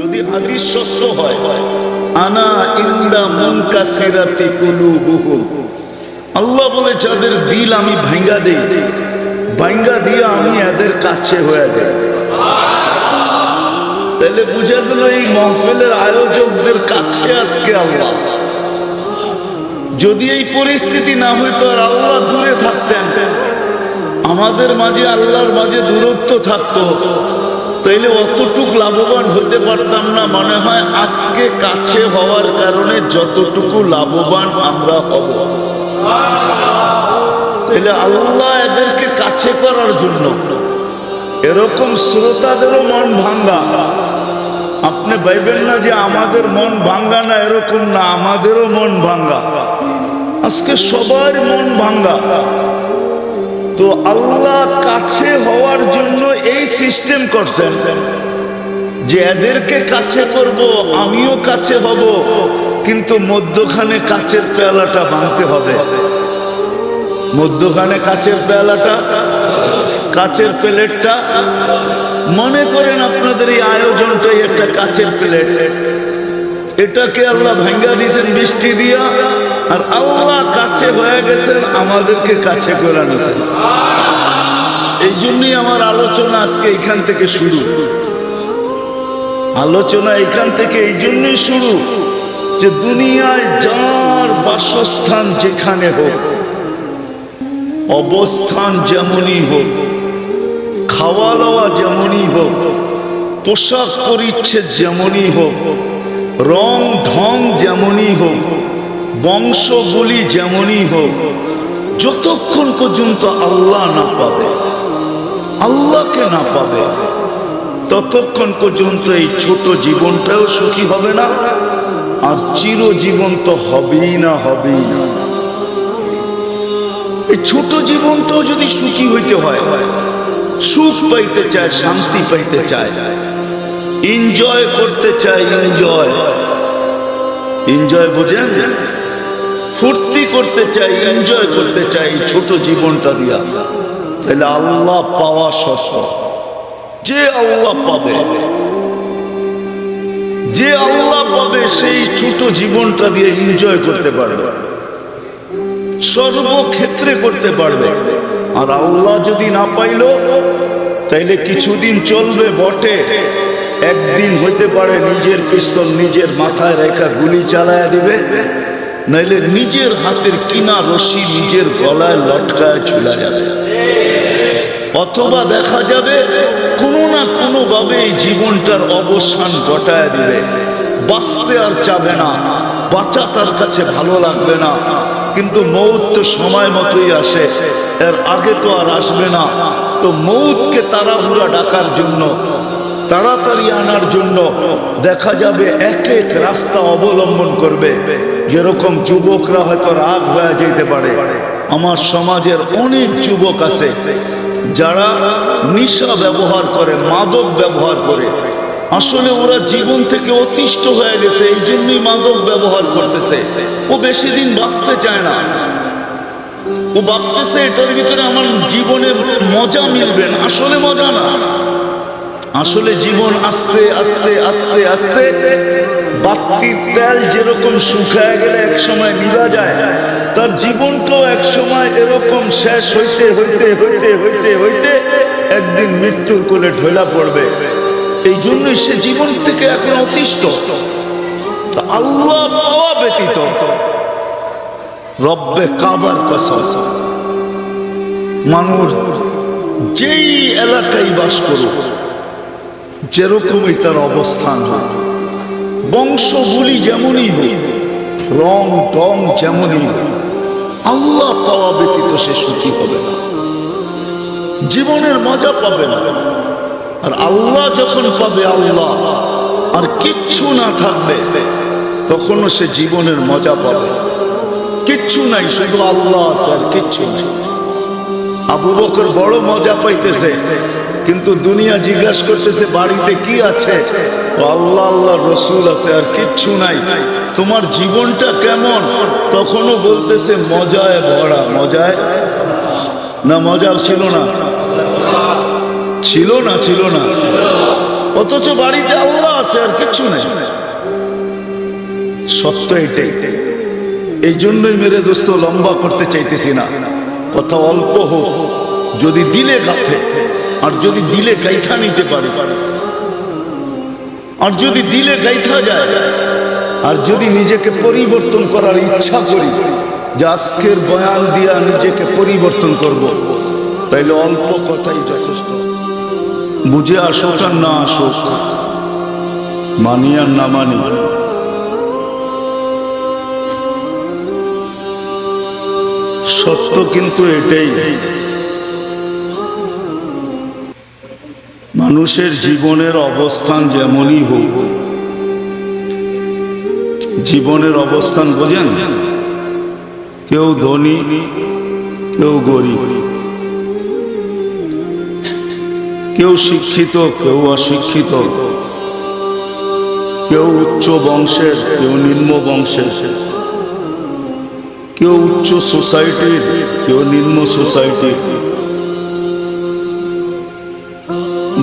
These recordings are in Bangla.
যদি হাদিস সত্য হয়, আনা ইন্দা মুনকা সিরাতি কুলুবুহু। আল্লাহ বলে, যাদের দিল আমি ভাঙ্গা দেই ভাঙ্গা দিয়ে আমি এদের কাছে হয়ে যাই। তাহলে বুঝা গেল এই মহফিলের আয়োজকদের কাছে আজকে আল্লাহ। যদি এই পরিস্থিতি না হইতো আর আল্লাহ দূরে থাকতেন, আমাদের মাঝে আল্লাহর মাঝে দূরত্ব থাকতো। তাইলে অতটুক লাভবান হতে পারতাম না। মনে হয় আজকে কাছে হওয়ার কারণে যতটুকু লাভবান আমরা হব। তাইলে আল্লাহ এদেরকে কাছে করার জন্য এরকম শ্রোতাদেরও মন ভাঙ্গা। আপনি ভাইবেন না যে আমাদের মন ভাঙ্গা না এরকম না, আমাদেরও মন ভাঙ্গা। আজকে সবার মন ভাঙ্গা। তো আল্লাহ কাছে হওয়ার জন্য এই সিস্টেম করছেন যে এদেরকে কাছে করব, আমিও কাছে হব, কিন্তু মধ্যখানে কাচের পেয়ালাটা ভাঙতে হবে। মধ্যখানে কাচের পেয়ালাটা কাচের প্লেটটা, মনে করেন আপনাদের এই আয়োজনটাই একটা কাচের প্লেট। এটাকে আল্লাহ ভাঙ্গা দিয়েছেন বৃষ্টি দিয়া। আর আল্লাহ কাছে হয়ে গেছেন, আমাদেরকে কাছে করে নিয়েছেন এই জন্যই আমার আলোচনা আজকে এখান থেকে শুরু। আলোচনা এখান থেকে এই জন্যই শুরু যে দুনিয়ায় যার বাসস্থান যেখানে হোক, অবস্থান যেমনই হোক খাওয়া দাওয়া যেমনই হোক, পোশাক পরিচ্ছেদ যেমনই হোক, রং ঢং যেমনই হোক বংশগুলি যেমনই হোক, যতক্ষণ পর্যন্ত আল্লাহ না পাবে, আল্লাহকে না পাবে, ততক্ষণ পর্যন্ত এই ছোট জীবনটাও সুখী হবে না, আর চিরজীবন তো হবেই না হবেই না। এই ছোট জীবনটাও যদি সুখী হইতে হয়, সুখ পাইতে চায়, শান্তি পাইতে চায় এনজয় করতে চায় এনজয় এনজয় বোঝেন? ফুর্তি করতে চাই এনজয় করতে চাই ছোট জীবনটা দিয়া। তাহলে আল্লাহ পাওয়া শস্য যে আল্লাহ পাবে, যে আল্লাহ পাবে সেই ছোট জীবনটা দিয়ে এনজয় করতে পারবে। সর্বক্ষেত্রে করতে পারবে। আর আল্লাহ যদি না পাইল, তাইলে কিছুদিন চলবে, বটে। একদিন হইতে পারে নিজের পিস্তল নিজের মাথায় রেখা গুলি চালায় দিবে। নাইলে নিজের হাতের কিনা রশি নিজের গলায় লটকায় ঝুলা যাবে। অথবা দেখা যাবে কোনো না কোনো ভাবে জীবনটার অবসান ঘটায় দিবে। বাঁচতে আর চাবে না, বাঁচা তার কাছে ভালো লাগবে না। কিন্তু মৌত তো সময় মতোই আসে, এর আগে তো আর আসবে না। তো মৌতকে তাড়াহুড়া ডাকার জন্য, তাড়াতাড়ি আনার জন্য দেখা যাবে এক এক রাস্তা অবলম্বন করবে। যেরকম যুবকরা হয়তো রাগ হয়ে যেতে পারে, আমার সমাজের অনেক যুবক আছে যারা নিশা ব্যবহার করে, মাদক ব্যবহার করে। আসলে ওরা জীবন থেকে অতিষ্ঠ হয়ে গেছে, এই জন্যই মাদক ব্যবহার করতেছে। ও বেশি দিন বাঁচতে চায় না। ও ভাবতেছে এটার ভিতরে আমার জীবনের মজা মিলবে না। আসলে মজা না। আসলে জীবন আস্তে আস্তে আস্তে আস্তে বাতির তেল যেরকম শুকায় গেলে এক সময় নিভা যায়, তার জীবনটাও এক সময় এরকম শেষ হইতে হইতে হইতে হইতে হইতে একদিন মৃত্যুর কোলে ঢোলা পড়বে। এই জন্যই সে জীবন থেকে এখন অতিষ্ঠ। আল্লাহ পাওয়া ব্যতীত রব্বে কাবার কসম। মানুষ যেই এলাকায় বাস করুক যেরকমই তার অবস্থান হয়। বংশগুলি যেমনই হোক, রং টং যেমনই আল্লাহ পাওয়া ব্যতীত সে সুখী হবে না। জীবনের মজা পাবে না। আর আল্লাহ যখন পাবে আল্লাহ, আর কিচ্ছু না থাকবে, তখনও সে জীবনের মজা পাবে। কিচ্ছু নাই, শুধু আল্লাহ আছে আর কিচ্ছু নাই। আবু বকর বড় মজা পাইতেছে। কিন্তু দুনিয়া জিজ্ঞাসা করতেছে, বাড়িতে কি আছে? আল্লাহ আল্লাহ, রসুল আছে, আর কিচ্ছু নাই। তোমার জীবনটা কেমন? তখনও বলতেছে, মজায় ভরা। মজায়? না মজা ছিল না। ছিল না ছিল না। অথচ বাড়িতে আল্লাহ আছে, আর কিছু নেই। সত্য এটাই। এই জন্যই মেরে দোস্ত, লম্বা করতে চাইতেছি না। কথা অল্প হোক, যদি দিলে গাথে আর যদি দিলে গাইথা নিতে পারে আর যদি দিলে গাইথা যায়, আর যদি নিজেকে পরিবর্তন করার ইচ্ছা করি, যে আজকের বয়ান দিয়া নিজেকে পরিবর্তন করব। তাইলে অল্প কথাই যথেষ্ট বুঝে আসুক আর না আসুক মানি আর না মানি সত্য কিন্তু এটাই। মানুষের জীবনের অবস্থান যেমনই হোক, জীবনের অবস্থান বোঝেন? কেউ ধনী, কেউ গরিব। কেউ শিক্ষিত, কেউ অশিক্ষিত। কেউ উচ্চ বংশের, কেউ নিম্ন বংশের। কেউ উচ্চ সোসাইটির কেউ নিম্ন সোসাইটির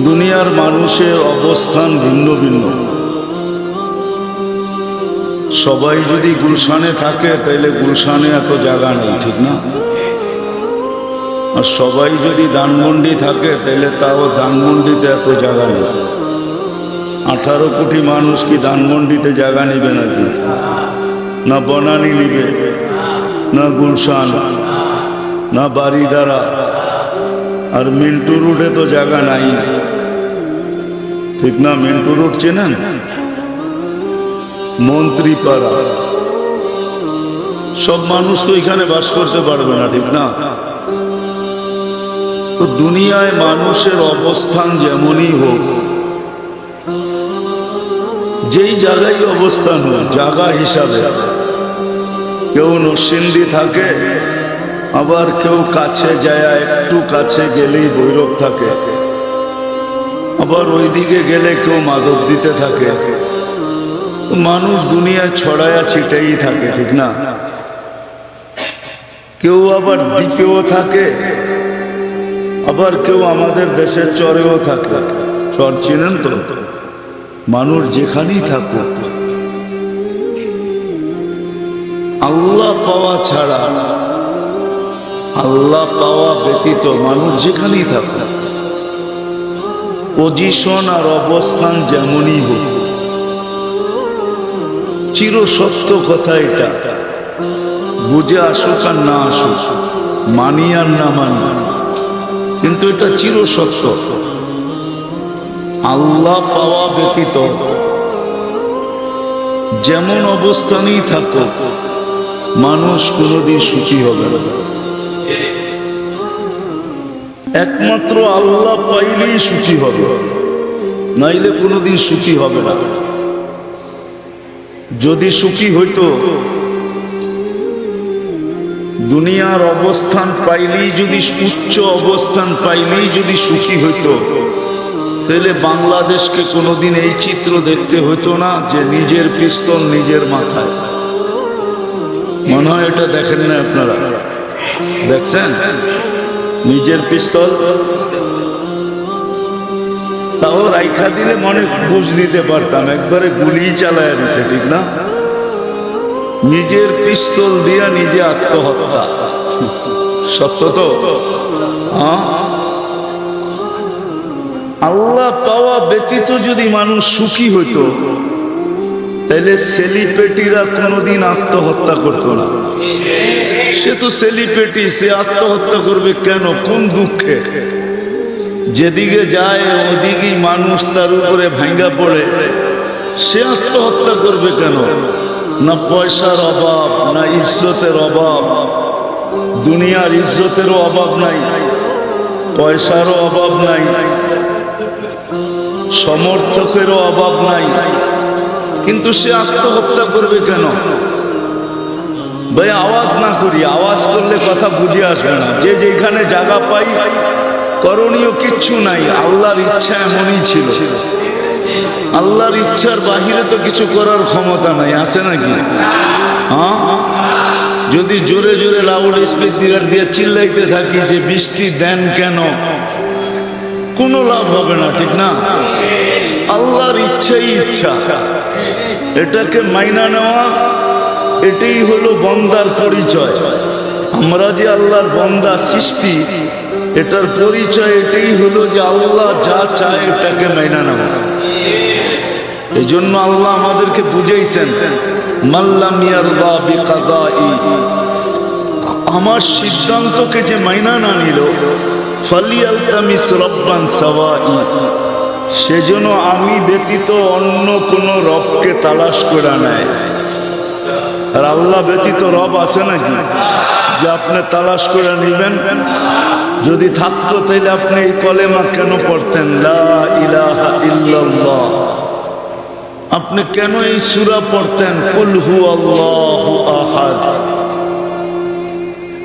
দুনিয়ার মানুষের অবস্থান ভিন্ন ভিন্ন। সবাই যদি গুলশানে থাকে তাহলে গুলশানে এত জায়গা নেই, ঠিক না? আর সবাই যদি ধানমন্ডি থাকে তাহলে তাও দানমন্ডিতে এত জায়গা নেই। আঠারো কোটি মানুষ কি দানমন্ডিতে জায়গা নেবে নাকি? না বনানি নিবে। না গুলশান, না বাড়িদারা আর মিন্টু রুটে তো জায়গা নাই। ঠিক না, মিন্টু রোড চেনেন? মন্ত্রীপাড়া। সব মানুষ তো এখানে বাস করতে পারবে না, ঠিক না? তো দুনিয়ায় মানুষের অবস্থান যেমনই হোক, যেই জায়গায় অবস্থান হোক, জায়গা হিসাবে। কেউ নরসিংদী থাকে, আবার কেউ কাছে যায়, একটু কাছে গেলেই বৈরব থাকে। আবার ওইদিকে গেলে কেউ মাদক দিতে থাকে মানুষ দুনিয়ায় ছড়ায়া ছিটেই থাকে, ঠিক না? কেউ আবার দ্বীপেও থাকে, আবার কেউ আমাদের দেশের চরেও থাকে। চর চিনেন তো? মানুষ যেখানেই থাকুক আল্লাহ পাওয়া ছাড়া আল্লাহ পাওয়া ব্যতীত মানুষ যেখানেই থাকে পজিশন আর অবস্থান যেমনই হোক, চির সত্য কথা এটা। বুঝে আসুক আর না আসুক, মানি আর না মানি, কিন্তু এটা চির সত্য। আল্লাহ পাওয়া ব্যতীত যেমন অবস্থানেই থাকুক মানুষ কোনোদিন সুখী হবে না। একমাত্র আল্লাহ পাইলেই সুখী হবে। নাইলে কোনোদিন সুখী হবে না। যদি সুখী হইতো, দুনিয়ার অবস্থান পাইলেই যদি, উচ্চ অবস্থান পাইলেই যদি সুখী হইতো, তাহলে বাংলাদেশকে কোনোদিন এই চিত্র দেখতে হইতো না যে নিজের পিস্তল নিজের মাথায়। মনে হয় এটা দেখেন না আপনারা। দেখছেন? নিজের পিস্তল। তাও রাইখা দিলে মনে বুঝ নিতে পারতাম, একবারে গুলি চালায় দিছে, ঠিক না? নিজের পিস্তল দিয়া নিজে আত্মহত্যা। সত্য তো? আল্লাহ পাওয়া ব্যতীত যদি মানুষ সুখী হইতো তাহলে সেলিব্রিটিরা কোনোদিন আত্মহত্যা করতো না। সে তো সেলিব্রিটি সে আত্মহত্যা করবে কেন? কোন দুঃখে? যেদিকে যায়, ওদিকেই মানুষ তার উপরে ভাঙ্গা পড়ে। সে আত্মহত্যা করবে কেন? না পয়সার অভাব, না ইজ্জতের অভাব। দুনিয়ার ইজ্জতেরও অভাব নাই, পয়সারও অভাব নাই, সমর্থকেরও অভাব নাই। কিন্তু সে আত্মহত্যা করবে কেন? ভাই, আওয়াজ না করি, আওয়াজ করলে কথা বুঝে আসবে না। যে যেখানে জায়গা পাই, করণীয় কিচ্ছু নাই, আল্লাহর ইচ্ছা এমনই ছিল। আল্লাহর ইচ্ছার বাহিরে তো কিছু করার ক্ষমতা নাই, আছে নাকি? হ্যাঁ? যদি জোরে জোরে লাউড স্পিকার দিয়ে চিল্লাইতে থাকি যে বৃষ্টি দেন কেন, কোনো লাভ হবে না, ঠিক না? আল্লাহর ইচ্ছাই ইচ্ছা। এটাকে মাইনা নেওয়া, এটাই হলো বন্দার পরিচয়। আমরা যে আল্লাহর বন্দা সৃষ্টি, এটার পরিচয় এটাই হলো যে আল্লাহ যা চায় এটাকে মাইনা নেওয়া। এই জন্য আল্লাহ আমাদেরকে ইয়ারদা বিকাদাই। আমার সিদ্ধান্তকে যে মাইনা না নিল, ফালিয়ালতামিস রব্বান সাওয়াই। সেজন্য আমি ব্যতীত অন্য কোনো রবকে তালাশ করে নেয় আর আল্লাহ ব্যতীত রব আছে নাকি? যে আপনি তালাশ করে নিবেন? যদি থাকতো তাহলে আপনি এই কলেমা কেন পড়তেন? আপনি কেন এই সুরা পড়তেন? কুল হু আল্লাহু আহাদ।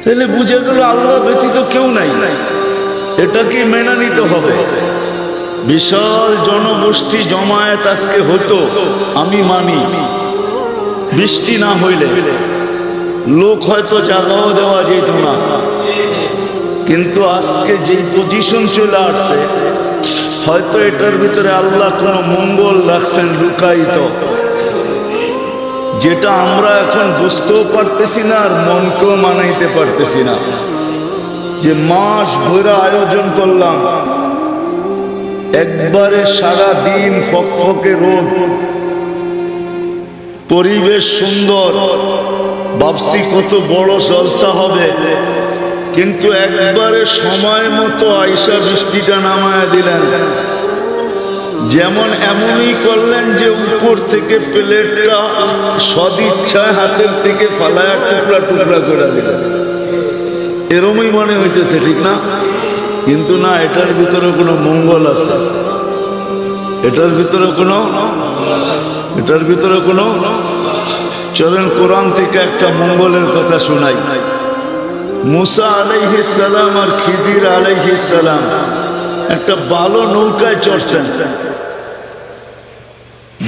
তাহলে বুঝে গেল আল্লাহ ব্যতীত কেউ নাই। এটাকে মেনে নিতে হবে। বিশাল জনগোষ্ঠী জমায়েত আজকে হতো, আমি মানি। বৃষ্টি না হইলে লোক হয়তো জাগাও দেওয়া যেত না। কিন্তু আজকে যে পজিশন চলে আসছে, হয়তো এটার ভিতরে আল্লাহ কোনো মঙ্গল রাখছেন লুকায়িত। যেটা আমরা এখন বুঝতেও পারতেছি না আর মনকেও মানাইতে পারতেছি না। যে মাস ভরা আয়োজন করলাম একবারে সারা দিন ফকফকে রোদ। পরিবেশ সুন্দর। ভাবছি কত বড় জলসা হবে। কিন্তু একবারে সময় মতো আইসা বৃষ্টিটা নামায় দিলেন। যেমন এমনই করলেন যে উপর থেকে প্লেটটা সদিচ্ছায় হাতের থেকে ফালায়া টুকরা টুকরা করে দিলেন। এরমই মনে হইতেছে, ঠিক না? কিন্তু না, এটার ভিতরে কোনো মঙ্গল আছে। এটার ভিতরে কোনো, এটার ভিতরে কোনো, চলেন কোরআন থেকে একটা মঙ্গলের কথা শোনাই। মুসা সালাম আর খিজির সালাম একটা ভালো নৌকায় চড়ছেন।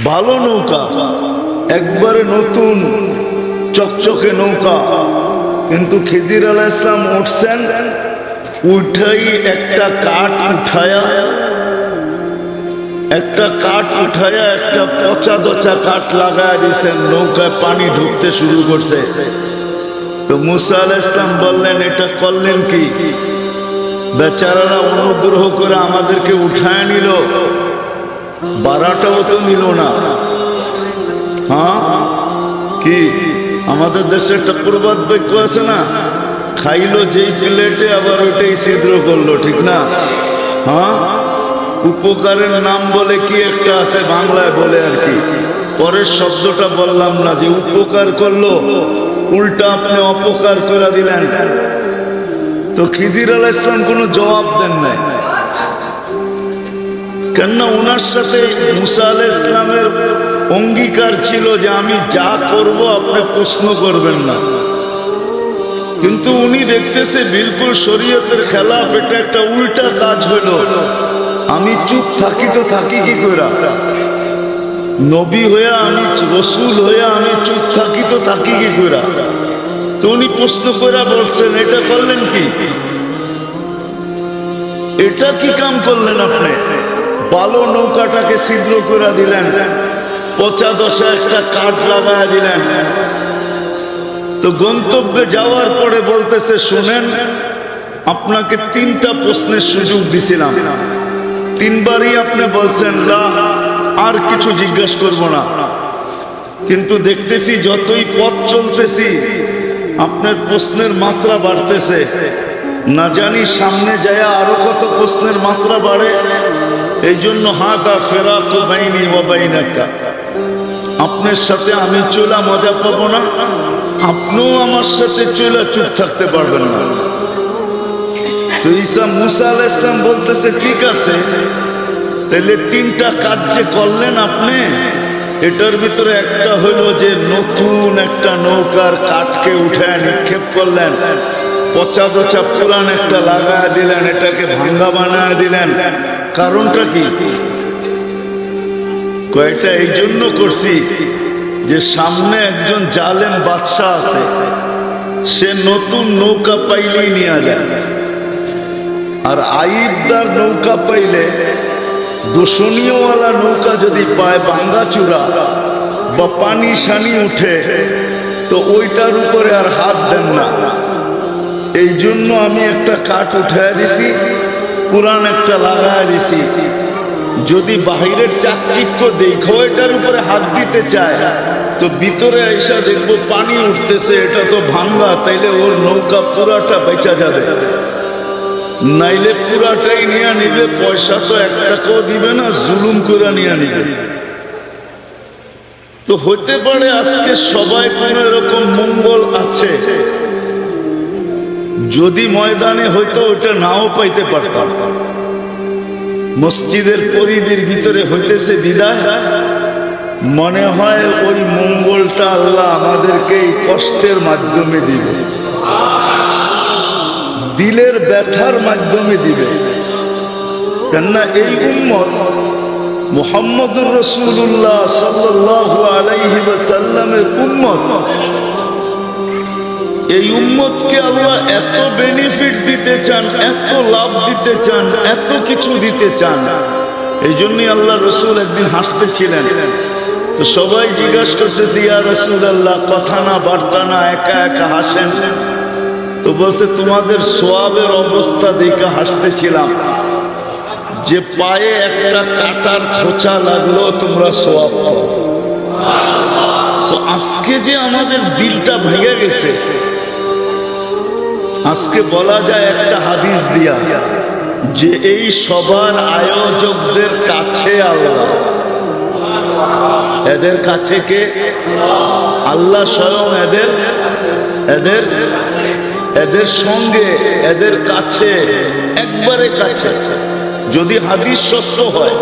ভালো নৌকা, একবারে নতুন, চকচকে নৌকা। কিন্তু খিজির আলাহ ইসলাম উঠছেন উঠাই একটা কাঠ উঠায়া, একটা কাঠ উঠায়া একটা পচা দচা কাঠ লাগায় দিয়েছেন নৌকায় পানি ঢুকতে শুরু করছে। তো মুসা আলাহ ইসলাম বললেন, এটা করলেন কি? বেচারারা অনুগ্রহ করে আমাদেরকে উঠায় নিল। বারাটাও তো নিল না। হ্যাঁ? কি? আমাদের দেশে একটা প্রবাদ বাক্য আছে না? খাইলো যেই প্লেটে, আবার ওইটাই ছিদ্র করল, ঠিক না? হ্যাঁ? উপকারের নাম বলে কি একটা আছে বাংলায় বলে আর কি? পরের শব্দটা বললাম না, যে উপকার করল, উল্টা আপনি অপকার করে দিলেন। তো খিজির আল ইসলাম কোনো জবাব দেন নাই। কেননা ওনার সাথে মুসা আল ইসলামের অঙ্গীকার ছিল যে আমি যা করব আপনি প্রশ্ন করবেন না। কিন্তু উনি দেখতেছে বিলকুল শরীয়তের খেলাফ, এটা একটা উল্টা কাজ হলো। আমি চুপ থাকি তো থাকি কি কইরা? নবী হয়ে আমি, রসুল হয়ে আমি চুপ থাকি তো থাকি কি কইরা? তো উনি প্রশ্ন করে বলছেন, এটা করলেন কি? এটা কি কাম করলেন আপনি? ভালো নৌকাটাকে ছিদ্র করে দিলেন, পচা দশা একটা কাঠ লাগায় দিলেন। তো গন্তব্যে যাওয়ার পরে বলতেছে শুনেন আপনাকে তিনটা প্রশ্নের সুযোগ দিছিলাম। তিনবারই আপনি বলছেন "লা, আর কিছু জিজ্ঞেস করব না। কিন্তু দেখতেছি যতই পথ চলতেছি আপনার প্রশ্নের মাত্রা বাড়তেছে। না জানি সামনে যায় আরও কত প্রশ্নের মাত্রা বাড়ে। এই জন্য হাদা ফেরা তো বাইনি ও বাইনাকা। আপনার সাথে আমি চলা মজা পাবো না। আপনিও আমার সাথে চলে চুপ থাকতে পারবেন না। তো ঈসা মুসা আলাহ ইসলাম বলতেছে, ঠিক আছে তাহলে তিনটা কাজ যে করলেন আপনি, এটার ভিতরে একটা হলো যে নতুন একটা নৌকার কাঠকে উঠে নিক্ষেপ করলেন, পচা দচা পুরান একটা লাগায় দিলেন, এটাকে ভাঙ্গা বানায় দিলেন। কারণটা কি? কয়েকটা এই জন্য করছি যে সামনে একজন জালেম বাদশাহ আছে, সে নতুন নৌকা পাইলেই নিয়ে যায়। আর আইবদার নৌকা পাইলে দোষণীয়ওয়ালা নৌকা যদি পায় বাঙ্গাচূড়া বা পানি সানি উঠে, তো ওইটার উপরে আর হাত দেন না। এই জন্য আমি একটা কাঠ উঠায় দিছি পুরান একটা লাগায় দিছি। যদি বাহিরের চাকচিক্য দেখো, এটার উপরে হাত দিতে চায় তো ভিতরে এসে দেখব পানি উঠতেছে, এটা তো ভাঙ্গা, তাইলে ওর নৌকা পুরাটা বেচা যাবে। নাইলে পুরাটাই নিয়ে নিবে, পয়সা তো এক টাকাও দিবে না, জুলুম করে নিয়ে নিবে। তো হতে পারে আজকে সবাই কোনো এরকম মঙ্গল আছে। যদি ময়দানে হয়তো ওটা নাও পাইতে পারতাম। মসজিদের পরিধির ভিতরে হইতেছে বিদায়। মনে হয় ওই মঙ্গলটা আল্লাহ আমাদেরকে এই কষ্টের মাধ্যমে দিবে। দিলের ব্যথার মাধ্যমে দিবে। কেননা এই উম্মত মোহাম্মদুর রসুল্লাহ সাল্লাহ আলাইহি সাল্লামের উম্মত। এই উম্মতকে আল্লাহ এত বেনিফিট দিতে চান, এত লাভ দিতে চান, এত কিছু দিতে চান। এই জন্যই আল্লাহ রসুল একদিন হাসতেছিলেন। তো সবাই জিজ্ঞাসা করতেছে, ইয়া রসুল আল্লাহ কথা না, বার্তা না, একা একা হাসেন? তো বলছে, তোমাদের সোয়াবের অবস্থা দেখে হাসতেছিলাম। যে পায়ে একটা কাটার খোঁচা লাগল, তোমরা সোয়াব পাও। তো আজকে যে আমাদের দিলটা ভেঙে গেছে, আজকে বলা যায় একটা হাদিস দিয়া, যে এই সবার আয়োজকদের কাছে আল্লাহ এদের কাছে কে? আল্লাহ স্বয়ং এদের এদের এদের সঙ্গে, এদের কাছে, একবারে কাছে। যদি হাদিস সত্য হয়,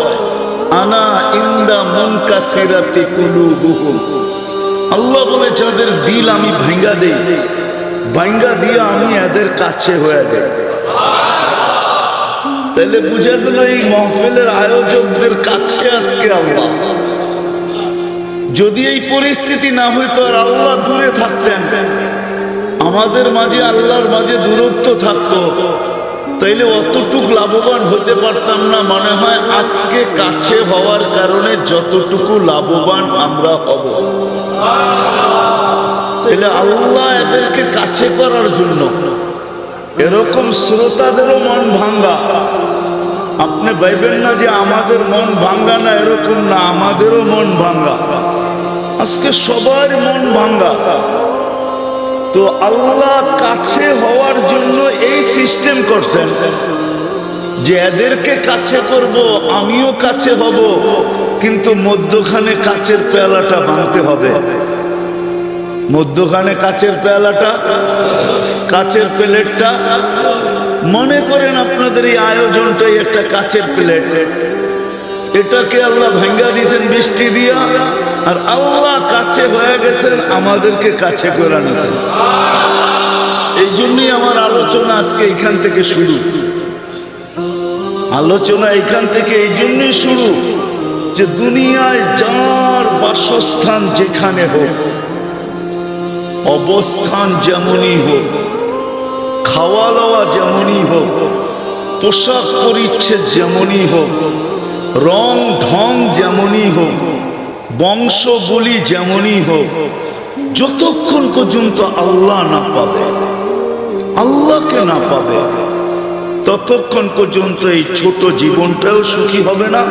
আনা ইন্দা মুনকা সিরাতি কুলুবুহু। আল্লাহ বলে যাদের দিল আমি ভাঙ্গা দেই। ভাঙ্গা দিয়ে আমি এদের কাছে হয়ে যাই। তাহলে বুঝে গেল এই মহফিলের আয়োজকদের কাছে আজকে আল্লাহ। যদি এই পরিস্থিতি না হইতো আর আল্লাহ দূরে থাকতেন, আমাদের মাঝে আল্লাহর মাঝে দূরত্ব থাকতো, তাইলে অতটুক লাভবান হতে পারতাম না। মনে হয় আজকে কাছে হওয়ার কারণে যতটুকু লাভবান আমরা হব। তাইলে আল্লাহ এদেরকে কাছে করার জন্য এরকম শ্রোতাদেরও মন ভাঙ্গা। আপনি ভাইবেন না যে আমাদের মন ভাঙ্গা না এরকম না, আমাদেরও মন ভাঙ্গা। আজকে সবার মন ভাঙ্গা। তো আল্লাহ কাছে হওয়ার জন্য এই সিস্টেম করছেন যে এদেরকে কাছে করব, আমিও কাছে হব, কিন্তু মধ্যখানে কাচের পেয়ালাটা ভাঙতে হবে। মধ্যখানে কাচের পেয়ালাটা কাচের প্লেটটা, মনে করেন আপনাদের এই আয়োজনটাই একটা কাচের প্লেট। এটাকে আল্লাহ ভেঙ্গা দিয়েছেন বৃষ্টি দিয়া। আর আল্লাহ কাছে হয়ে গেছেন, আমাদেরকে কাছে করে নিয়েছেন এই জন্যই আমার আলোচনা আজকে এখান থেকে শুরু। আলোচনা এখান থেকে এই জন্যই শুরু যে দুনিয়ায় যার বাসস্থান যেখানে হোক, অবস্থান যেমনই হোক খাওয়া দাওয়া যেমনই হোক, পোশাক পরিচ্ছেদ যেমনই হোক রং ঢং যেমনই হোক বংশগুলি যেমনই হোক, যতক্ষণ পর্যন্ত আল্লাহ না পাবে, আল্লাহকে না পাবে, ততক্ষণ পর্যন্ত এই ছোট জীবনটাও সুখী হবে না,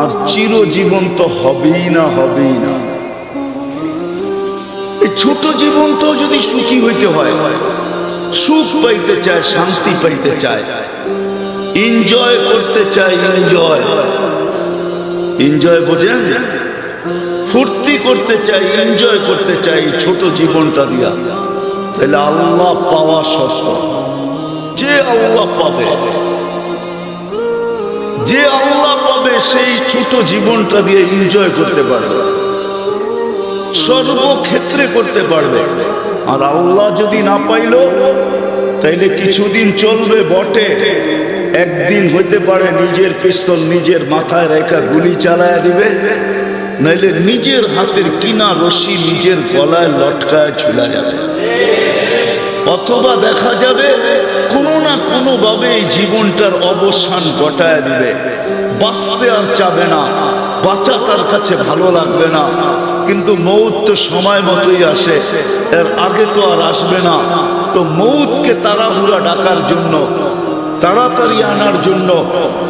আর চিরজীবন তো হবেই না হবেই না। এই ছোট জীবনটাও যদি সুখী হইতে হয়, সুখ পাইতে চায়, শান্তি পাইতে চায় এনজয় করতে চাই এনজয় এনজয় বোঝেন? ফুর্তি করতে চাই এনজয় করতে চাই ছোট জীবনটা দিয়া। তাহলে আল্লাহ পাওয়া শস্ত যে আল্লাহ পাবে, যে আল্লাহ পাবে সেই ছোট জীবনটা দিয়ে এনজয় করতে পারবে। সর্বক্ষেত্রে করতে পারবে। আর আল্লাহ যদি না পাইল, তাইলে কিছুদিন চলবে, বটে। একদিন হইতে পারে নিজের পিস্তল নিজের মাথায় রেখা গুলি চালায় দিবে। নাইলে নিজের হাতের কিনা রশি নিজের গলায় লটকায় ঝুলা যাবে। অথবা দেখা যাবে কোনো না কোনো ভাবে এই জীবনটার অবসান ঘটায় দিবে। বাঁচতে আর চাবে না, বাঁচা তার কাছে ভালো লাগবে না। কিন্তু মৌত তো সময় মতোই আসে, এর আগে তো আর আসবে না। তো মৌতকে তাড়াহুড়া ডাকার জন্য, তাড়াতাড়ি আনার জন্য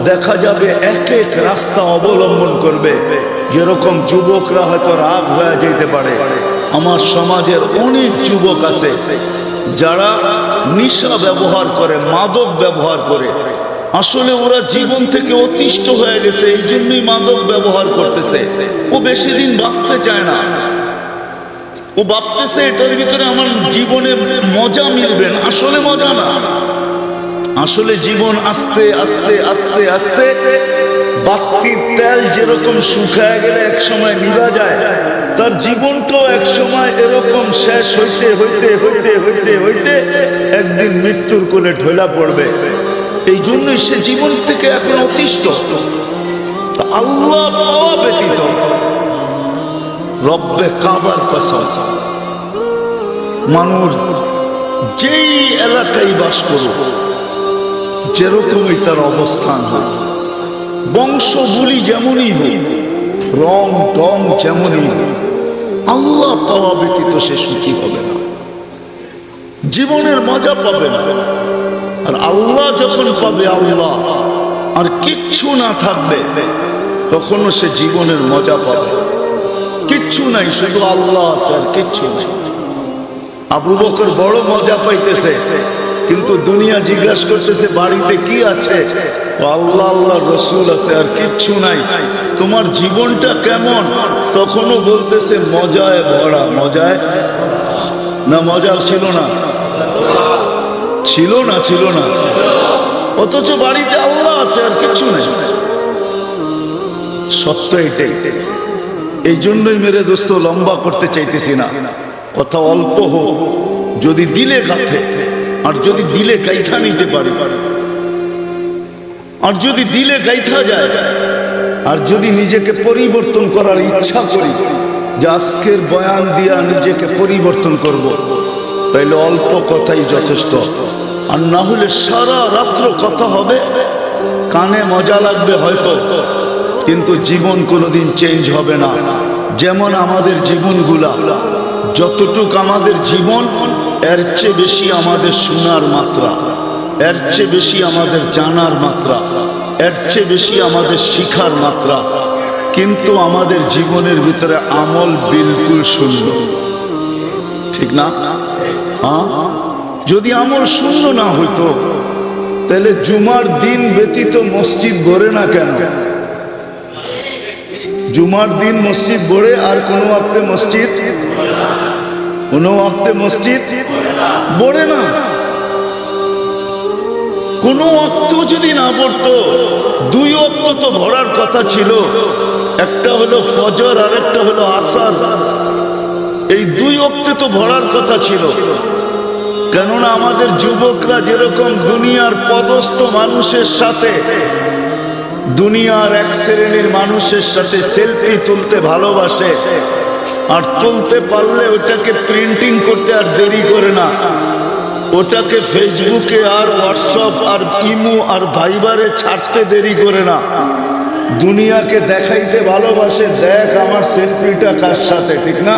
দেখা যাবে এক এক রাস্তা অবলম্বন করবে। যেরকম যুবকরা হয়তো রাগ হয়ে যেতে পারে। আমার সমাজের অনেক যুবক আছে, যারা নিশা ব্যবহার করে, মাদক ব্যবহার করে। আসলে ওরা জীবন থেকে অতিষ্ঠ হয়ে গেছে, এই জন্যই মাদক ব্যবহার করতেছে। ও বেশি দিন বাঁচতে চায় না। ও ভাবতেছে, এটার ভিতরে আমার জীবনে মজা মিলবে না। আসলে মজা না। আসলে জীবন আস্তে আস্তে আস্তে আস্তে বাতির তেল যেরকম শুকায় গেলে এক সময় নিভা যায়, তার জীবনটাও এক সময় এরকম শেষ হইতে হইতে হইতে হইতে হইতে একদিন মৃত্যুর কোলে ঢোলা পড়বে। এই জন্যই সে জীবন থেকে এখন অতিষ্ঠ। আল্লাহ ব্যতীত রব্বে কাবার মানুষ যেই এলাকায় বাস করুক, যেরকমই তার অবস্থান হয়। বংশগুলি যেমনই রং টং যেমনই আল্লাহ পাওয়া ব্যতীত সে সুখী হবে না। জীবনের মজা পাবে না। আর আল্লাহ যখন পাবে আল্লাহ, আর কিচ্ছু না থাকবে, তখনও সে জীবনের মজা পাবে। কিচ্ছু নাই, শুধু আল্লাহ আছে আর কিচ্ছু নাই। আবু বকর বড় মজা পাইতেছে। কিন্তু দুনিয়া জিজ্ঞাসা করতেছে, বাড়িতে কি আছে? আল্লাহ আল্লাহ, রসুল আছে, আর কিচ্ছু নাই। তোমার জীবনটা কেমন? তখনও বলতেছে, মজায় ভরা। মজায়? না মজা ছিল না। ছিল না ছিল না। অথচ বাড়িতে আল্লাহ আছে, আর কিচ্ছু নাই। সত্য এটাই। এই জন্যই মেরে দোস্ত, লম্বা করতে চাইতেছি না। কথা অল্প হোক, যদি দিলে গাথে। আর যদি দিলে গাইথা নিতে পারি আর যদি দিলে গাইথা যায়, আর যদি নিজেকে পরিবর্তন করার ইচ্ছা করি, যে আজকের বয়ান দিয়া নিজেকে পরিবর্তন করব। তাইলে অল্প কথাই যথেষ্ট আর না হলে সারা রাত্র কথা হবে, কানে মজা লাগবে হয়তো, কিন্তু জীবন কোনোদিন চেঞ্জ হবে না যেমন আমাদের জীবনগুলা, যতটুক আমাদের জীবন এর চেয়ে বেশি আমাদের শোনার মাত্রা, এর চেয়ে বেশি আমাদের জানার মাত্রা, এর চেয়ে বেশি আমাদের শিখার মাত্রা। কিন্তু আমাদের জীবনের ভিতরে আমল বিলকুল শূন্য। ঠিক না? যদি আমল শূন্য না হইতো, তাহলে জুমার দিন ব্যতীত মসজিদ গড়ে না কেন? জুমার দিন মসজিদ গড়ে আর কোনো আক্তে মসজিদ কোনো আক্তে মসজিদ গড়ে না। কোনো অক্ত যদি না পড়তো, দুই অক্ত তো ভরার কথা ছিল। একটা হলো ফজর আর একটা হলো আসার। এই দুই অক্তে তো ভরার কথা ছিল। কেননা আমাদের যুবকরা যেরকম দুনিয়ার পদস্থ মানুষের সাথে, দুনিয়ার এক শ্রেণির মানুষের সাথে সেলফি তুলতে ভালোবাসে আর তুলতে পারলে ওটাকে প্রিন্টিং করতে আর দেরি করে না। ওটাকে ফেসবুকে আর হোয়াটসঅ্যাপ আর ইমো আর ভাইবারে ছাড়তে দেরি করে না। দুনিয়াকে দেখাইতে ভালোবাসে, দেখ আমার সেলফিটা কার সাথে, ঠিক না?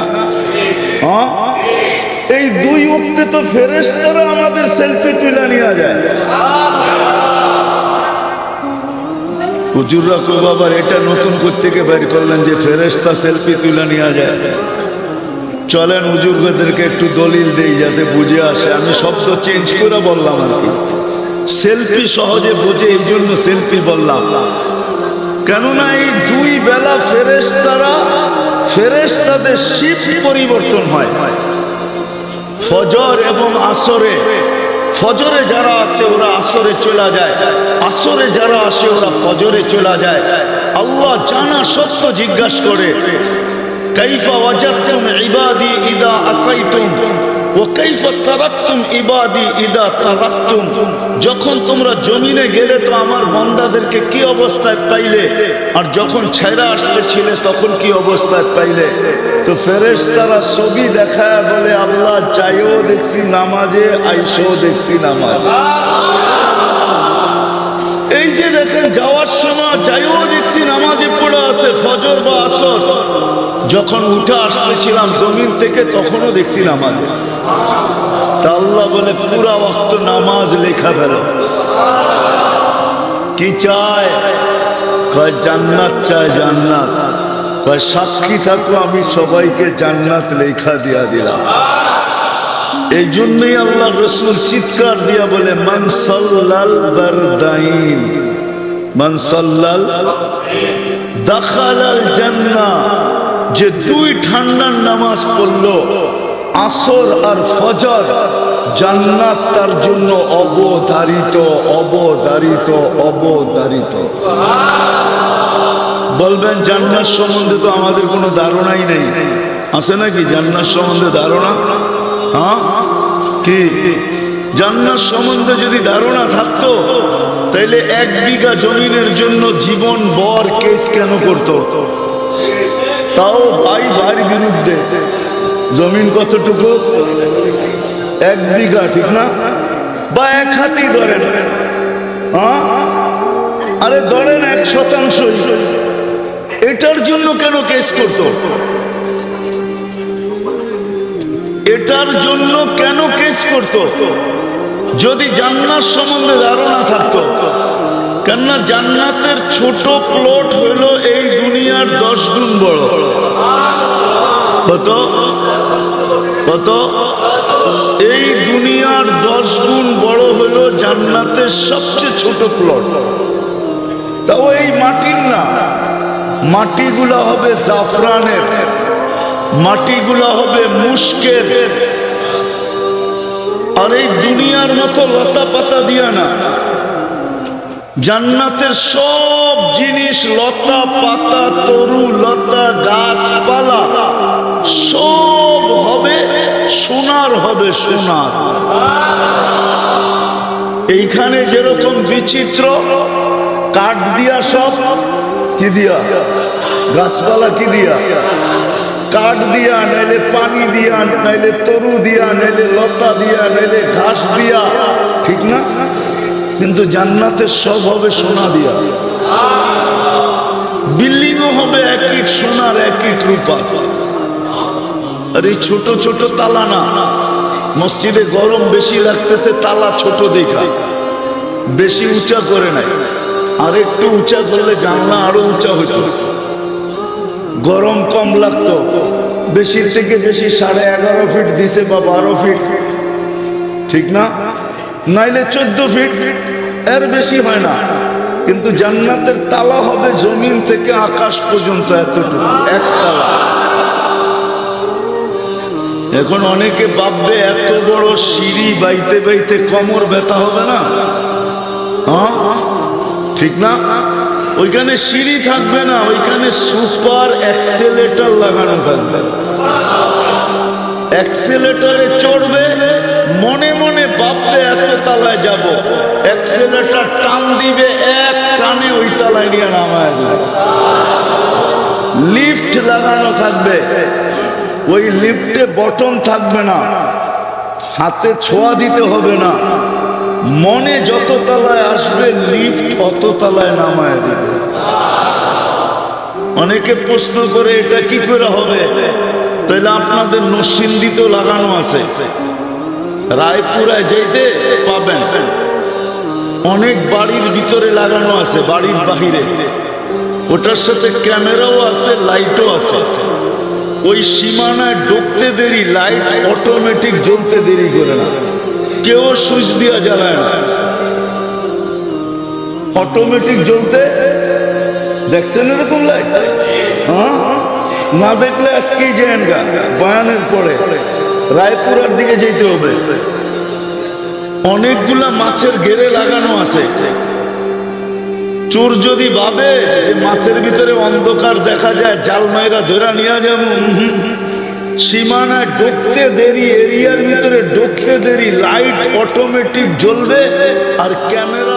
হ্যাঁ? এই দুই উক্তে তো ফেরেশতারা আমাদের সেলফি তুলে নিয়ে যায়। হুজুররা কো বাবার, এটা নতুন থেকে বের করলেন যে ফেরেশতা সেলফি তুলে নিয়ে যায়। চলেন হুজুরদেরকে একটু দলিল দেই যাতে বুঝে আসে। আমি শব্দ চেঞ্জ করে বললাম আর কি। সেলফি সহজে বুঝে এই জন্য সেলফি বললাম। কেননা এই দুই বেলা ফেরেশতারা ফেরেশতাদের শিব পরিবর্তন হয়। ফজর এবং আসরে ফজরে যারা আসে, ওরা আসরে চলে যায়। আসরে যারা আসে, ওরা ফজরে চলে যায়। আল্লাহ জানা সত্য জিজ্ঞাসা করে, কাইফা ওয়াজাতুম ইবাদি ইদা আতাইতুম? যখন তোমরা জমিনে গেলে তো আমার বান্দাদেরকে কি অবস্থায় পাইলে? আর যখন ছেড়া আসতেছিলে, তখন কি অবস্থায় পাইলে? তো ফেরেশতারা ছবি দেখায় বলে, আল্লাহ যাইও দেখছি নামাজে আইসো দেখছি নামাজ। এই যে দেখেন, যাওয়ার সময় যাইও দেখছি নামাজে পড়ে আছে, ফজর বা আসর। যখন উঠে আসতেছিলাম জমিন থেকে, তখনও দেখছি নামাজ তা আল্লাহ বলে, পুরা অক্ত নামাজ লেখা ফেলো কি চায়? কয়, জান্নাত চায় জান্নাত। কয়, সাক্ষী থাকো, আমি সবাইকে জান্নাত লেখা দিয়া দিলাম। এই জন্যই আল্লাহ রসুল চিৎকার দিয়া বলে মানসাল্লাল বারদাইন। মানসাল্লাল দাখালাল জান্নাহ যে দুই ঠান্ডার নামাজ পড়ল, আসর আর ফজর জান্নাত তার জন্য অবধারিত অবধারিত অবধারিত। বলবেন, জান্নাত সম্বন্ধে তো আমাদের কোনো ধারণাই নেই। আছে নাকি জান্নাত সম্বন্ধে ধারণা? হ্যাঁ? কি? জান্নাত সম্বন্ধে যদি ধারণা থাকতো, তাইলে এক বিঘা জমিনের জন্য জীবন বর কেস কেন করতো? তাও ভাই ভাই বিরুদ্ধে। জমিন কতটুকু? এক বিঘা, ঠিক না? বা এক হাতি ধরেন। হ্যাঁ? আরে ধরেন এক শতাংশ এটার জন্য কেন কেস করতো? এটার জন্য কেন কেস করত? যদি জান্নাত সম্বন্ধে ধারণা থাকতো। কেননা জান্নাতের ছোট প্লট হইল দুনিয়ার দশ গুণ বড়। কত? কত? এই দুনিয়ার দশ গুণ বড় হইল জান্নাতের সবচেয়ে ছোট প্লট তাও এই মাটির না। মাটিগুলা হবে জাফরানের। মাটিগুলা হবে মুস্কের আর এই দুনিয়ার মতো লতা পাতা দিয়া না। জান্নাতের সব জিনিস, লতা পাতা, তরু লতা, গাছপালা, সব হবে, সোনার হবে সোনার। এইখানে যেরকম বিচিত্র, কাঠ দিয়া সব, কি দিয়া? গাছপালা কি দিয়া? কাঠ দিয়া, নাইলে পানি দিয়া, নাইলে তরু দিয়া, নাইলে লতা দিয়া, নাইলে ঘাস দিয়া, ঠিক না? কিন্তু জান্নাতের সব হবে সোনা দিয়া। বিল্ডিংও হবে এক ইট সোনার, এক ইট রূপা আর এই ছোট ছোট তালা না, মসজিদে গরম বেশি লাগতেছে, তালা ছোট দেখা। বেশি উঁচা করে নাই। আর একটু উঁচা করলে জানলা আরও উঁচা হইতো। গরম কম লাগতো। বেশির থেকে বেশি সাড়ে এগারো ফিট দিছে বা বারো ফিট। ঠিক না? নাইলে চোদ্দ ফিট এর বেশি হয় না। কিন্তু জান্নাতের তালা হবে জমিন থেকে আকাশ পর্যন্ত এতটুকু, এক তালা। এখন অনেকে ভাববে, এত বড় সিঁড়ি বাইতে বাইতে কোমর ব্যথা হবে না? ঠিক না? ওইখানে সিঁড়ি থাকবে না, ওইখানে সুপার অ্যাক্সেলেটর লাগানো থাকবে। অ্যাক্সেলেটরে চড়বে তালায় যাব। অ্যাক্সেলেটর টান দিবে, এক টানে ওই তালায় নিয়ে নামায়। লিফট লাগানো থাকবে। ওই লিফটে বটন থাকবে না। হাতে ছোঁয়া দিতে হবে না। মনে যত তলায় আসবে লিফট অত তলায় নামায় দিবে। অনেকে প্রশ্ন করে, এটা কি করে হবে? তাহলে আপনাদের নসিন্দিতেও লাগানো আছে। রায়পুরায় যেতে পাবেন। অনেক বাড়ির ভিতরে লাগানো আছে, বাড়ির বাহিরে। ওটার সাথে ক্যামেরাও আছে, লাইটও আছে। ওই সীমানায় ঢুকতে দেরি, লাইট অটোমেটিক জ্বলতে দেরি করে না। কেউ সুইচ দিয়া জ্বালায় না। অটোমেটিক জ্বলতে, দেখছেন এরকম লাইট? হ্যাঁ? না দেখলে আজকেই যেন গা বয়ানের পরে। রায়পুরের দিকে যেতে হবে। অনেকগুলা মাছের ঘেরে লাগানো আছে। চোর যদি ভাবে যে মাছের ভিতরে অন্ধকার দেখা যায়, জাল মাইরা ধরা নিয়ে যাব। সীমানায় ঢুকতে দেরি, এরিয়ার ভিতরে ঢুকতে দেরি লাইট অটোমেটিক জ্বলবে আর ক্যামেরা